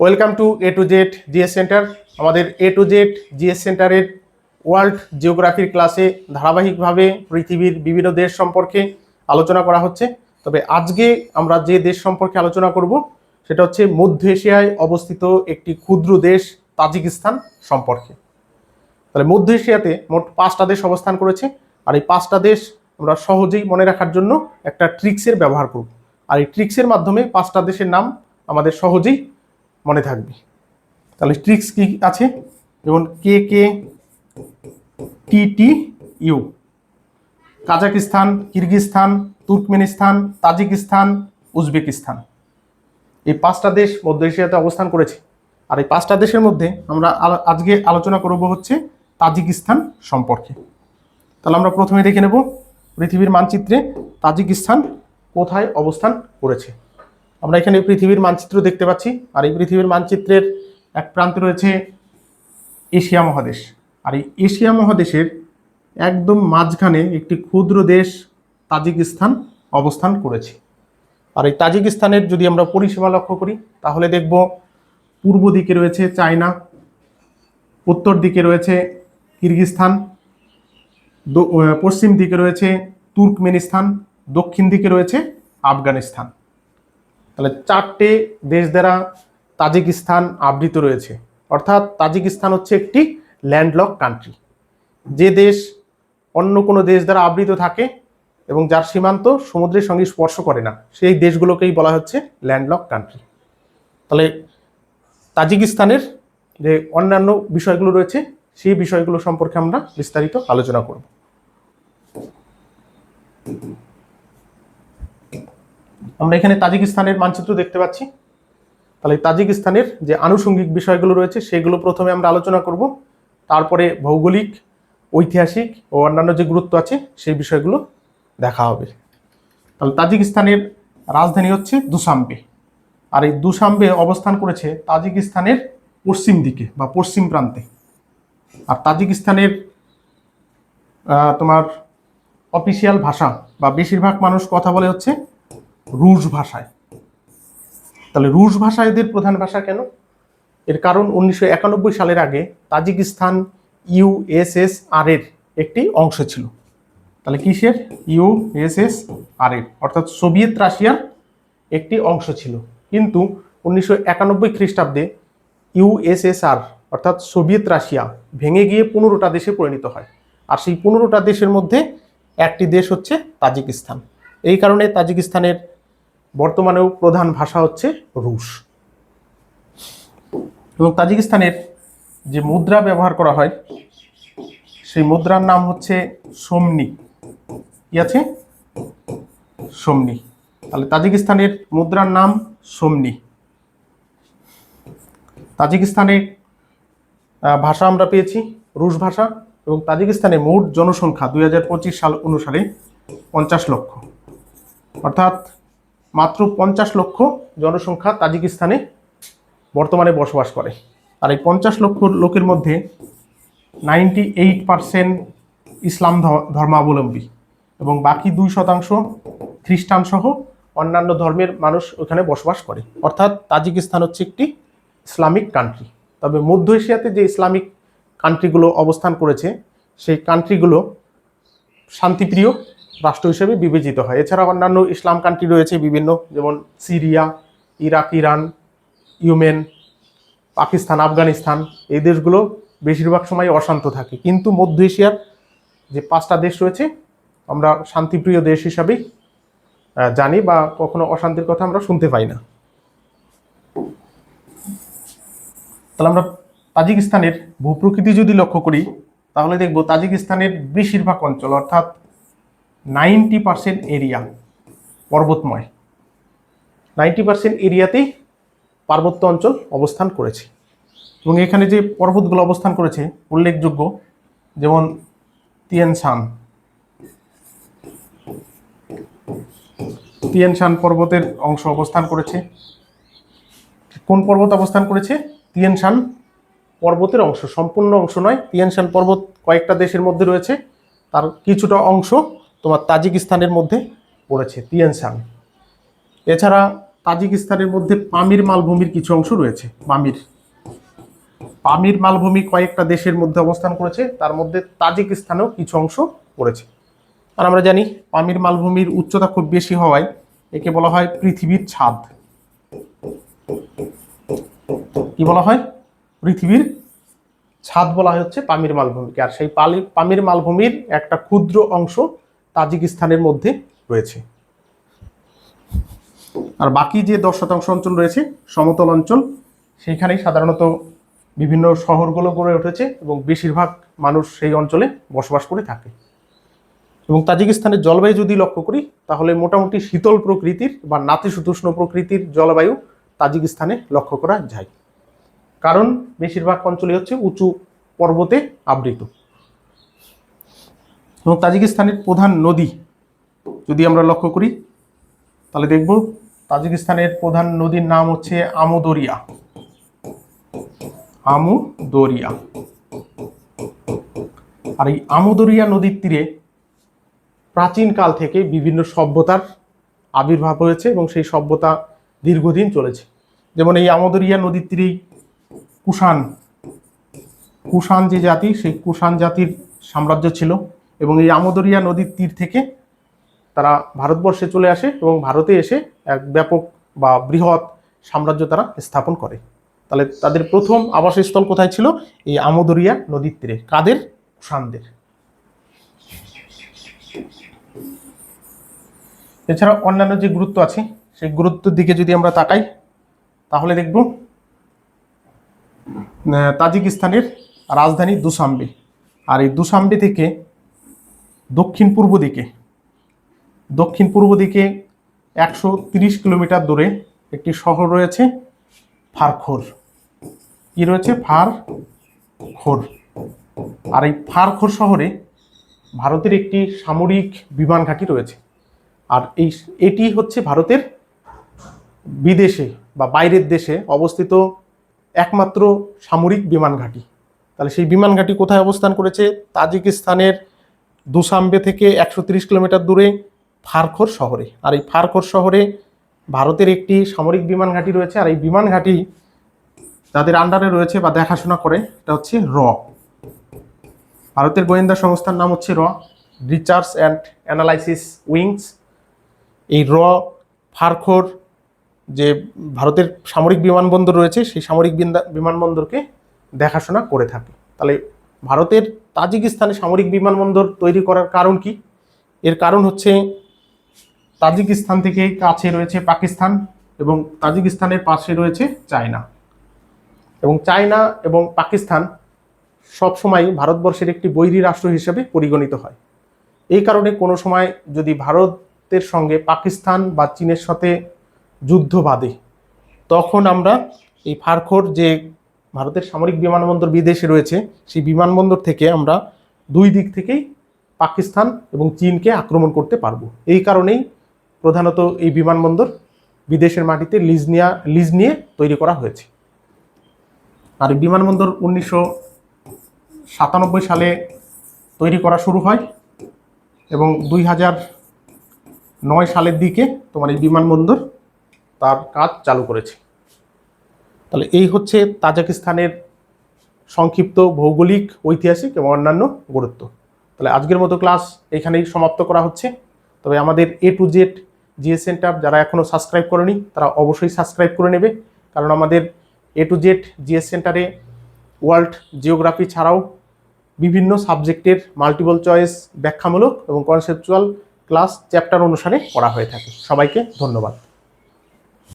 Welcome to A to Z GS centre আমাদের A to Z GS সেন্টারের world জিওগ্রাফির ক্লাসে ধারাবাহিকভাবে পৃথিবীর বিভিন্ন দেশ সম্পর্কে আলোচনা করা হচ্ছে। তবে আজকে আমরা যে দেশ সম্পর্কে আলোচনা করব, সেটা হচ্ছে মধ্য এশিয়ায় অবস্থিত একটি ক্ষুদ্র দেশ তাজিকিস্তান সম্পর্কে। তাহলে মধ্য এশিয়াতে মোট পাঁচটা দেশ অবস্থান করেছে, আর এই পাঁচটা দেশ আমরা সহজেই মনে রাখার জন্য একটা ট্রিক্সের ব্যবহার করব। আর এই ট্রিক্সের মাধ্যমে পাঁচটা দেশের নাম আমাদের সহজেই মনে থাকবে। তাহলে ট্রিক্স কি আছে? যেমন K K, T T, U. Kazakhstan Kyrgyzstan Turkmenistan, Tajikistan, Uzbekistan. এই পাঁচটা দেশ মধ্য এশিয়াতে অবস্থান করেছে। আর এই পাঁচটা দেশের মধ্যে আমরা আজকে আলোচনা করব হচ্ছে তাজিকিস্তান সম্পর্কে। তাহলে আমরা প্রথমে দেখে নেব পৃথিবীর মানচিত্রে তাজিকিস্তান কোথায় অবস্থান করেছে। আমরা এখানে পৃথিবীর মানচিত্র দেখতে পাচ্ছি, আর এই পৃথিবীর মানচিত্রের এক প্রান্তে রয়েছে এশিয়া মহাদেশ। আর এই এশিয়া মহাদেশের একদম মাঝখানে একটি ক্ষুদ্র দেশ তাজিকিস্তান অবস্থান করেছে। আর এই তাজিকিস্তানের যদি আমরা পরিসীমা লক্ষ্য করি, তাহলে দেখব পূর্ব দিকে রয়েছে চায়না, উত্তর দিকে রয়েছে কিরগিস্তান পশ্চিম দিকে রয়েছে তুর্কমেনিস্তান, দক্ষিণ দিকে রয়েছে আফগানিস্তান। তাহলে চারটে দেশ দ্বারা তাজিকিস্তান আবৃত রয়েছে। অর্থাৎ তাজিকিস্তান হচ্ছে একটি ল্যান্ডলক কান্ট্রি যে দেশ অন্য কোনো দেশ দ্বারা আবৃত থাকে এবং যার সীমান্ত সমুদ্রের সঙ্গে স্পর্শ করে না, সেই দেশগুলোকেই বলা হচ্ছে ল্যান্ডলক কান্ট্রি তাহলে তাজিকিস্তানের যে অন্যান্য বিষয়গুলো রয়েছে, সেই বিষয়গুলো সম্পর্কে আমরা বিস্তারিত আলোচনা করব। আমরা এখানে তাজিকিস্তানের মানচিত্র দেখতে পাচ্ছি। তাহলে তাজিকিস্তানের যে আনুষঙ্গিক বিষয়গুলো রয়েছে, সেগুলো প্রথমে আমরা আলোচনা করব। তারপরে ভৌগোলিক, ঐতিহাসিক ও অন্যান্য যে গুরুত্ব আছে, সেই বিষয়গুলো দেখা হবে। তাহলে তাজিকিস্তানের রাজধানী হচ্ছে দুসাম্বে। আর এই দুসাম্বে অবস্থান করেছে তাজিকিস্তানের পশ্চিম দিকে বা পশ্চিম প্রান্তে। আর তাজিকিস্তানের তোমার অফিসিয়াল ভাষা বা বেশিরভাগ মানুষ কথা বলে হচ্ছে রুশ ভাষায়। তাহলে রুশ ভাষা এদের প্রধান ভাষা কেন? এর কারণ উনিশশো একানব্বই সালের আগে তাজিকিস্তান ইউএসএসআর এর একটি অংশ ছিল। তাহলে কিসের? ইউএসএস আর এর। অর্থাৎ সোভিয়েত রাশিয়ার একটি অংশ ছিল। কিন্তু উনিশশো একানব্বই খ্রিস্টাব্দে ইউএসএসআর অর্থাৎ সোভিয়েত রাশিয়া, ভেঙে গিয়ে পনেরোটা দেশে পরিণত হয়। আর সেই পনেরোটা দেশের মধ্যে একটি দেশ হচ্ছে তাজিকিস্তান। এই কারণে তাজিকিস্তানের বর্তমানেও প্রধান ভাষা হচ্ছে রুশ। এবং তাজিকিস্তানের যে মুদ্রা ব্যবহার করা হয় সেই মুদ্রার নাম হচ্ছে সোমনি। কি আছে? সোমনি। তাহলে তাজিকিস্তানের মুদ্রার নাম সোমনি। তাজিকিস্তানে আহ, ভাষা আমরা পেয়েছি রুশ ভাষা এবং তাজিকিস্তানের মোট জনসংখ্যা দুই হাজার পঁচিশ সাল অনুসারে পঞ্চাশ লক্ষ। অর্থাৎ মাত্র পঞ্চাশ লক্ষ জনসংখ্যা তাজিকিস্তানে বর্তমানে বসবাস করে। আর এই পঞ্চাশ লক্ষ লোকের মধ্যে নাইনটি এইট পারসেন্ট ইসলাম ধর্মাবলম্বী এবং বাকি দুই শতাংশ খ্রিস্টান সহ অন্যান্য ধর্মের মানুষ ওখানে বসবাস করে। অর্থাৎ তাজিকিস্তান হচ্ছে একটি ইসলামিক কান্ট্রি তবে মধ্য এশিয়াতে যে ইসলামিক কান্ট্রিগুলো অবস্থান করেছে, সেই কান্ট্রিগুলো শান্তিপ্রিয় রাষ্ট্র হিসেবে বিবেচিত হয়। এছাড়া অন্যান্য ইসলাম কান্ট্রি রয়েছে বিভিন্ন, যেমন Syria, Iraq, Iran, Yemen, Pakistan, Afghanistan. এই দেশগুলো বেশিরভাগ সময় অশান্ত থাকে। কিন্তু মধ্য এশিয়ার যে পাঁচটা দেশ রয়েছে, আমরা শান্তিপ্রিয় দেশ হিসাবেই জানি বা কখনো অশান্তির কথা আমরা শুনতে পাই না। তাহলে আমরা তাজিকিস্তানের ভূপ্রকৃতি যদি লক্ষ্য করি, তাহলে দেখব তাজিকিস্তানের বেশিরভাগ অঞ্চল, অর্থাৎ নাইনটি পার্সেন্ট এরিয়া পর্বতময়। নাইনটি পার্সেন্ট এরিয়াতেই পার্বত্য অঞ্চল অবস্থান করেছে। এবং এখানে যে পর্বতগুলো অবস্থান করেছে, উল্লেখযোগ্য যেমন তিয়ানশান তিয়ানশান পর্বতের অংশ অবস্থান করেছে। কোন পর্বত অবস্থান করেছে? তিয়ানশান পর্বতের অংশ। সম্পূর্ণ অংশ নয় তিয়ানশান পর্বত কয়েকটা দেশের মধ্যে রয়েছে। তার কিছুটা অংশ তোমার তাজিকিস্তানের মধ্যে পড়েছে তিয়ানশান এছাড়া তাজিকিস্তানের মধ্যে পামির মালভূমির কিছু অংশ রয়েছে, পামির। পামির মালভূমি কয়েকটা দেশের মধ্যে অবস্থান করেছে, তার মধ্যে তাজিকিস্তানেও কিছু অংশ পড়েছে। আর আমরা জানি পামির মালভূমির উচ্চতা খুব বেশি হওয়ায় একে বলা হয় পৃথিবীর ছাদ। কি বলা হয়? পৃথিবীর ছাদ বলা হচ্ছে পামির মালভূমিকে। আর সেই পালি পামির মালভূমির একটা ক্ষুদ্র অংশ তাজিকিস্তানের মধ্যে রয়েছে। আর বাকি যে দশ শতাংশ অঞ্চল রয়েছে, সমতল অঞ্চল সেইখানেই সাধারণত বিভিন্ন শহরগুলো গড়ে উঠেছে এবং বেশিরভাগ মানুষ সেই অঞ্চলে বসবাস করে থাকে। এবং তাজিকিস্তানের জলবায়ু যদি লক্ষ্য করি, তাহলে মোটামুটি শীতল প্রকৃতির বা নাতিশীতোষ্ণ প্রকৃতির জলবায়ু তাজিকিস্তানে লক্ষ্য করা যায়। কারণ বেশিরভাগ অঞ্চলই হচ্ছে উঁচু পর্বতে আবৃত। এবং তাজিকিস্তানের প্রধান নদী যদি আমরা লক্ষ্য করি, তাহলে দেখব তাজিকিস্তানের প্রধান নদীর নাম হচ্ছে আমুদরিয়া। আমুদরিয়া। আর এই আমুদরিয়া নদীর তীরে প্রাচীনকাল থেকে বিভিন্ন সভ্যতার আবির্ভাব হয়েছে এবং সেই সভ্যতা দীর্ঘদিন চলেছে। যেমন এই আমদরিয়া নদীর তীরেই কুষাণ কুষাণ যে জাতি, সেই কুষাণ জাতির সাম্রাজ্য ছিল। এবং এই আমদরিয়া নদীর তীর থেকে তারা ভারতবর্ষে চলে আসে এবং ভারতে এসে এক ব্যাপক বা বৃহৎ সাম্রাজ্য তারা স্থাপন করে। তাহলে তাদের প্রথম আবাসস্থল কোথায় ছিল? এই আমদরিয়া নদীর তীরে। কাদের? কুষাণদের এছাড়া অন্যান্য যে গুরুত্ব আছে, সেই গুরুত্বের দিকে যদি আমরা তাকাই, তাহলে দেখব তাজিকিস্তানের রাজধানী দুসাম্বে। আর এই দুসাম্বে থেকে দক্ষিণ পূর্ব দিকে। দক্ষিণ পূর্ব দিকে একশো তিরিশ কিলোমিটার দূরে একটি শহর রয়েছে, ফারখোর। কি রয়েছে? ফারখোর। আর এই ফারখোর শহরে ভারতের একটি সামরিক বিমান ঘাঁটি রয়েছে। আর এই, এটি হচ্ছে ভারতের বিদেশে বা বাইরের দেশে অবস্থিত একমাত্র সামরিক বিমান ঘাঁটি। তাহলে সেই বিমান ঘাঁটি কোথায় অবস্থান করেছে? তাজিকিস্তানের দুসাম্বে থেকে একশো কিলোমিটার দূরে ফারখোর শহরে। আর এই ফারখোর শহরে ভারতের একটি সামরিক বিমান ঘাঁটি রয়েছে। আর এই বিমান ঘাঁটি যাদের আন্ডারে রয়েছে বা দেখাশোনা করে, এটা হচ্ছে র। ভারতের গোয়েন্দা সংস্থার নাম হচ্ছে র। রিসার্চ অ্যান্ড অ্যানালাইসিস উইংস এই র, ফারখোর যে ভারতের সামরিক বিমানবন্দর রয়েছে, সেই সামরিক বিন্দা- বিমানবন্দরকে দেখাশোনা করে থাকে। তাহলে ভারতের তাজিকিস্তানে সামরিক বিমানবন্দর তৈরি করার কারণ কি? এর কারণ হচ্ছে তাজিকিস্তান থেকে কাছে রয়েছে পাকিস্তান এবং তাজিকিস্তানের পাশে রয়েছে চায়না। এবং চায়না এবং পাকিস্তান সবসময় ভারতবর্ষের একটি বৈরী রাষ্ট্র হিসেবে পরিগণিত হয়। এই কারণে কোনো সময় যদি ভারতের সঙ্গে পাকিস্তান বা চীনের সাথে যুদ্ধ বাঁধে, তখন আমরা এই ফারখোর যে ভারতের সামরিক বিমানবন্দর বিদেশে রয়েছে, সেই বিমানবন্দর থেকে আমরা দুই দিক থেকেই পাকিস্তান এবং চীনকে আক্রমণ করতে পারব। এই কারণেই প্রধানত এই বিমানবন্দর বিদেশের মাটিতে লিজ নেওয়া লিজ নিয়ে তৈরি করা হয়েছে। আর এই বিমানবন্দর উনিশশো সাতানব্বই সালে তৈরি করা শুরু হয় এবং দুই হাজার নয় সালের দিকে তোমার এই বিমানবন্দর তার কাজ চালু করেছে। তাহলে এই হচ্ছে তাজাকিস্তানের সংক্ষিপ্ত ভৌগোলিক, ঐতিহাসিক এবং অন্যান্য গুরুত্ব। তাহলে আজকের মতো ক্লাস এখানেই সমাপ্ত করা হচ্ছে। তবে আমাদের A to Z GS centre যারা এখনও সাবস্ক্রাইব করেনি, তারা অবশ্যই সাবস্ক্রাইব করে নেবে। কারণ আমাদের এ টু জেড জিএস সেন্টারে ওয়ার্ল্ড জিওগ্রাফি ছাড়াও বিভিন্ন সাবজেক্টের মাল্টিপল চয়েস ব্যাখ্যামূলক এবং কনসেপচুয়াল ক্লাস চ্যাপ্টার অনুসারে পড়া হয়ে থাকে। সবাইকে ধন্যবাদ।